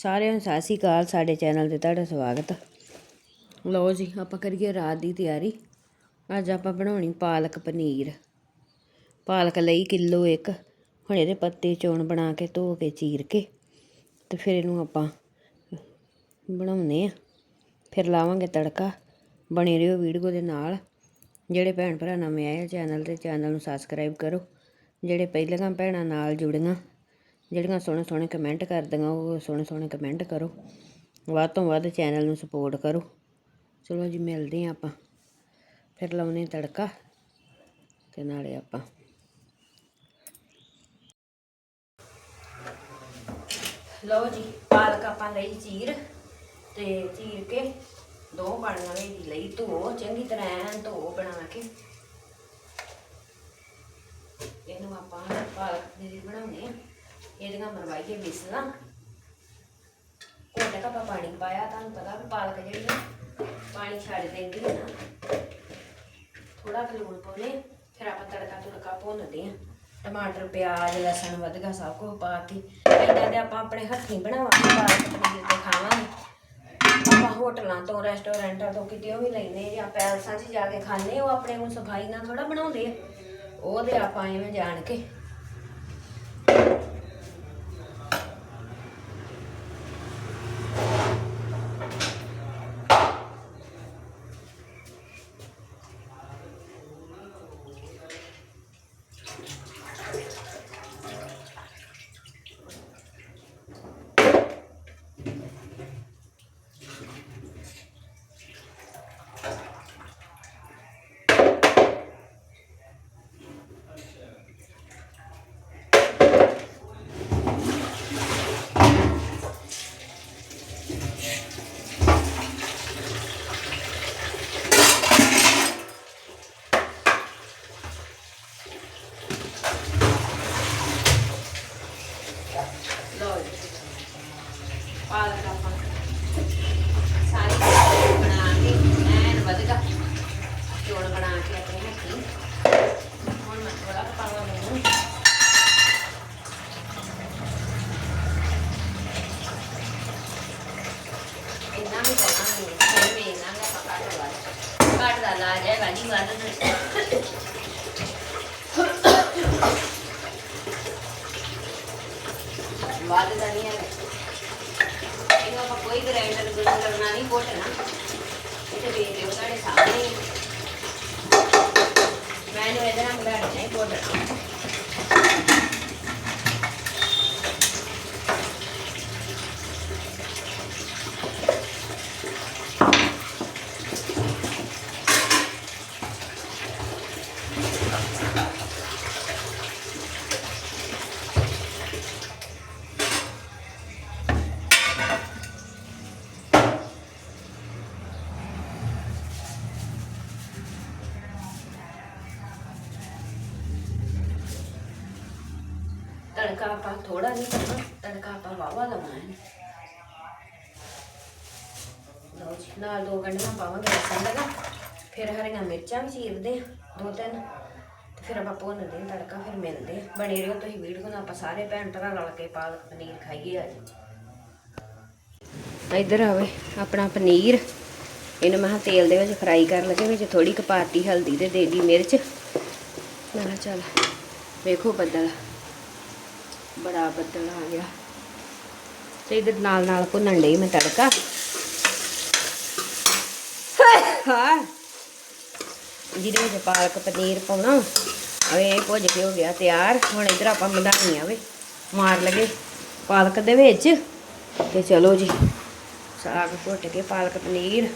ਸਾਰਿਆਂ ਨੂੰ ਸਤਿ ਸ਼੍ਰੀ ਅਕਾਲ, ਸਾਡੇ ਚੈਨਲ ਤੇ ਤੁਹਾਡਾ ਸਵਾਗਤ ਲਓ ਜੀ, ਆਪਾਂ ਕਰੀਏ ਰਾਤ ਦੀ ਤਿਆਰੀ। ਅੱਜ ਆਪਾਂ ਬਣਾਉਣੀ ਪਾਲਕ ਪਨੀਰ। ਪਾਲਕ ਲਈ ਕਿਲੋ ਇੱਕ। ਹੁਣ ਇਹਦੇ ਪੱਤੇ ਚੋਣ ਬਣਾ ਕੇ ਧੋ ਕੇ ਚੀਰ ਕੇ ਤੇ ਫਿਰ ਇਹਨੂੰ ਆਪਾਂ ਬਣਾਉਨੇ ਆ। ਫਿਰ ਲਾਵਾਂਗੇ ਤੜਕਾ। ਬਣੇ ਰਹੋ ਵੀਡੀਓ ਦੇ ਨਾਲ। ਜਿਹੜੇ ਭੈਣ ਭਰਾ ਨਵੇਂ ਆਏ ਚੈਨਲ ਤੇ, ਚੈਨਲ ਨੂੰ ਸਬਸਕ੍ਰਾਈਬ ਕਰੋ। ਜਿਹੜੇ ਪਹਿਲਾਂ ਭੈਣਾਂ ਨਾਲ ਜੁੜੀਆਂ ਜਿਹੜੀਆਂ ਸੋਹਣੇ ਸੋਹਣੇ ਕਮੈਂਟ ਕਰਦੀਆਂ, ਉਹ ਸੋਹਣੇ ਸੋਹਣੇ ਕਮੈਂਟ ਕਰੋ। ਵੱਧ ਤੋਂ ਵੱਧ ਚੈਨਲ ਨੂੰ ਸਪੋਰਟ ਕਰੋ। ਚਲੋ ਜੀ, ਮਿਲਦੇ ਹਾਂ ਆਪਾਂ। ਫਿਰ ਲਾਉਨੇ ਤੜਕਾ ਤੇ ਨਾਲੇ ਆਪਾਂ। ਲਓ ਜੀ, ਪਾਲਕ ਆਪਾਂ ਲਈ ਚੀਰ ਤੇ ਚੀਰ ਕੇ ਦੋ ਪਾਣੀਆਂ ਵਿੱਚ ਲਈ ਧੋ, ਚੰਗੀ ਤਰ੍ਹਾਂ ਐਨ ਧੋ ਬਣਾ ਕੇ। ਇਹਨੂੰ ਆਪਾਂ ਪਾਲਕ ਪਨੀਰ ਬਣਾਉਣੇ ਆ। ਇਹਦੀਆਂ ਮਰਵਾਈਏ ਮਿਸਲਾਂ ਕੋਟਾ ਕੱਪਾ ਪਾਣੀ ਪਾਇਆ, ਤੁਹਾਨੂੰ ਪਤਾ ਵੀ ਪਾਲਕ ਜਿਹੜੀ ਨਾ ਪਾਣੀ ਛੱਡ ਦਿੰਦੀ ਹੈ ਨਾ ਥੋੜਾ ਕੁ ਲੂਣ ਪਾਉਣੇ ਫਿਰ ਆਪਾਂ ਤੜਕਾ ਤੁੜਕਾ ਭੁੰਨਦੇ ਆ। ਟਮਾਟਰ, ਪਿਆਜ਼, ਲਸਣ ਵਧਗਾ ਸਭ ਕੁਝ ਪਾ ਕੇ। ਇਦਾਂ ਦੇ ਆਪਾਂ ਆਪਣੇ ਹੱਥੀਂ ਬਣਾਵਾਂਗੇ ਪਾਲਕ ਪਨੀਰ ਤੇ ਖਾਵਾਂਗੇ। ਆਪਾਂ ਹੋਟਲਾਂ ਤੋਂ, ਰੈਸਟੋਰੈਂਟਾਂ ਤੋਂ ਕਿਤੇ ਵੀ ਲੈਨੇ ਜਾਂ ਪੈਲਸਾਂ 'ਚ ਜਾ ਕੇ ਖਾਣੇ ਉਹ ਆਪਣੇ ਨੂੰ ਸਫ਼ਾਈ ਨਾਲ ਥੋੜਾ ਬਣਾਉਂਦੇ ਆ। ਉਹ ਤੇ ਆਪਾਂ ਐਵੇਂ ਜਾਣ ਕੇ ਲਓ ਜੀ ਪਾਲਕ ਆਪਾਂ ਸਾਰੀ ਬਣਾ ਕੇ ਐਨ ਵਧਗਾ ਚੋਲ ਬਣਾ ਕੇ ਆਪਣੇ ਹੱਥੀਂ ਹੁਣ ਮੈਂ ਥੋੜਾ ਪਾਵਾਂ ਮੈਨੂੰ ਇੰਨਾ ਵੀ ਕਰਨਾ ਫਿਰ ਵੀ ਇੰਨਾ ਵੀ ਆਪਾਂ ਕੱਟ ਕੱਟ ਦਾ ਲਾ ਜਾਏਗਾ ਜੀ ਵੱਧ ਨਹੀਂ ਵੱਧ ਦਾ ਨਹੀਂ ਹੈ ਇਹਨੂੰ ਆਪਾਂ ਕੋਈ ਗ੍ਰਾਈਂਡਰ ਗੁੰਨ ਕਰਨਾ ਨਹੀਂ ਘੋਟਣਾ ਇਹ ਤੇ ਵੇਖ ਲਿਓ ਤੁਹਾਡੇ ਸਾਹਮਣੇ ਹੀ। ਮੈਂ ਇਹਨੂੰ ਇਹਦੇ ਨਾਲ ਮਿਲਾ ਨਹੀਂ ਘੋਟਣਾ ਤੜਕਾ ਆਪਾਂ ਥੋੜਾ ਨਹੀਂ ਕਰਨਾ, ਤੜਕਾ ਆਪਾਂ ਵਾਵਾ ਲਾਉਣਾ ਹੈ। ਲਓ ਜੀ, ਨਾਲ ਦੋ ਗੰਢੀਆਂ ਪਾਵਾਂਗੇ ਲਸਣ ਦਾ ਫਿਰ ਹਰੀਆਂ ਮਿਰਚਾਂ ਵੀ ਚੀਰਦੇ ਆ ਦੋ ਤਿੰਨ, ਤੇ ਫਿਰ ਆਪਾਂ ਭੁੰਨਦੇ ਆ ਤੜਕਾ, ਫਿਰ ਮਿਲਦੇ ਆ ਬਣੇ ਰਹੋ ਤੁਸੀਂ ਵੀਡੀਓ ਨਾਲ ਆਪਾਂ ਸਾਰੇ ਭੈਣ ਭਰਾ ਰਲ ਕੇ ਪਾਲਕ ਪਨੀਰ ਖਾਈਏ ਅੱਜ। ਇੱਧਰ ਆਵੇ ਆਪਣਾ ਪਨੀਰ, ਇਹਨੂੰ ਮੈਂ ਕਿਹਾ ਤੇਲ ਦੇ ਵਿੱਚ ਫਰਾਈ ਕਰਨ ਲੱਗੇ, ਵਿੱਚ ਥੋੜੀ ਕਪਾਤੀ ਹਲਦੀ ਤੇ ਦੇਗੀ ਮਿਰਚ। ਮੈਂ ਕਿਹਾ ਚੱਲ, ਵੇਖੋ ਬੱਦਲ। ਬੜਾ ਬੱਦਲ ਆ ਗਿਆ। ਤੇ ਇਧਰ ਨਾਲ ਨਾਲ ਭੁੰਨਣ ਲਈ ਮੈਂ ਤੜਕਾ। ਹਾਂ ਜਿਹਦੇ ਵਿੱਚ ਪਾਲਕ ਪਨੀਰ ਪਾਉਣਾ, ਅਵੇ ਇਹ ਭੁੱਜ ਕੇ ਹੋ ਗਿਆ ਤਿਆਰ। ਹੁਣ ਇਧਰ ਆਪਾਂ ਮਧਾਣੀ ਆਵੇ ਮਾਰ ਲਗੇ ਪਾਲਕ ਦੇ ਵਿੱਚ। ਤੇ ਚਲੋ ਜੀ, ਸਾਗ ਘੁੱਟ ਕੇ ਪਾਲਕ ਪਨੀਰ।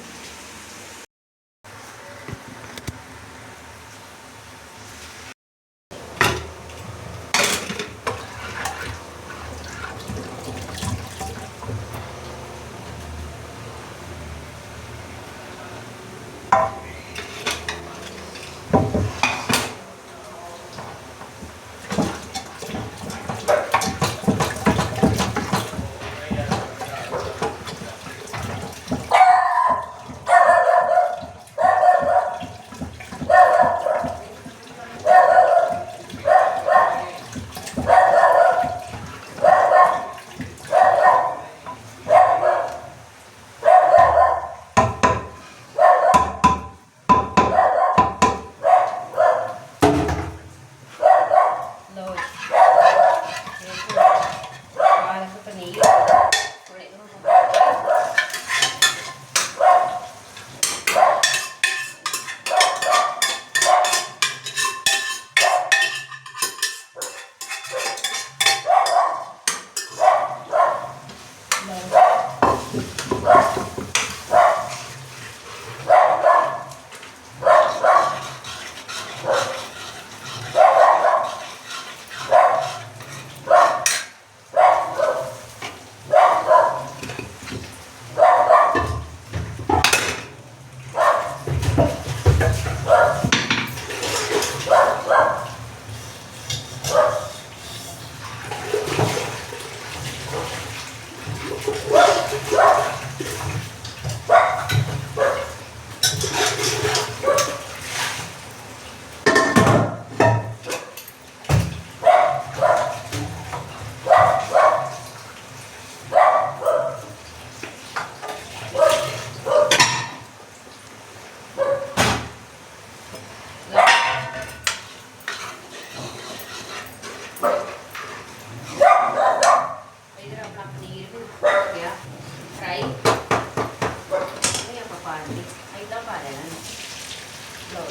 ਲਓ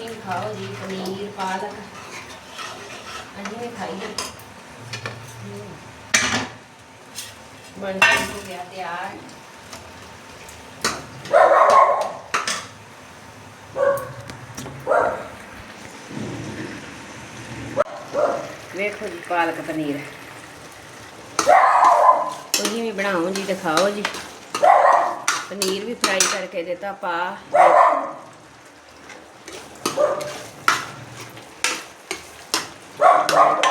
ਤੁਸੀਂ ਖਾਓ ਜੀ, ਪਨੀਰ, ਪਾਲਕ। ਅਸੀਂ ਖਾਈਏ ਬਣ ਕੇ ਹੋ ਗਿਆ ਤਿਆਰ। ਵੇਖੋ ਜੀ, ਪਾਲਕ, ਪਨੀਰ। ਤੁਸੀਂ ਵੀ ਬਣਾਓ ਜੀ ਤੇ ਖਾਓ ਜੀ। ਪਨੀਰ ਵੀ ਫਰਾਈ ਕਰਕੇ ਦਿੱਤਾ, ਪਾ Rock, rock, rock.